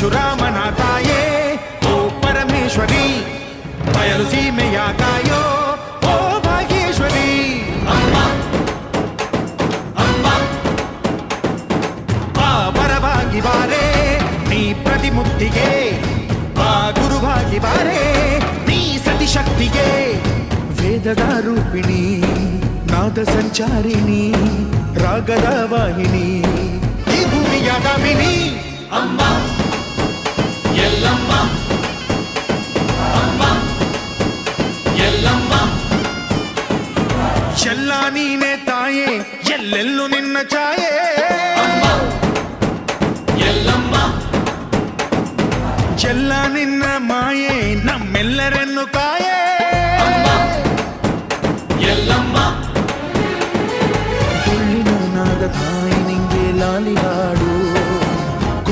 పరశురామనాథాయే ఓ పరమేశ్వరి బయలుసీమయాకాయో ఓ భాగేశ్వరి. అమ్మా అమ్మా పరభాగివారే నీ ప్రతిముక్తిగే ఆ గురుభాగివారే నీ సతిశక్తిగే వేదదారూపిణి నాద సంచారిణి అమ్మా చెల్లా నీనే తాయే ఎల్లెల్లు నిన్న ఛాయే చెల్ల నిన్న మాయే నమ్మెల్లరెన్ను కాయే. ఎల్లమ్మ. నాగ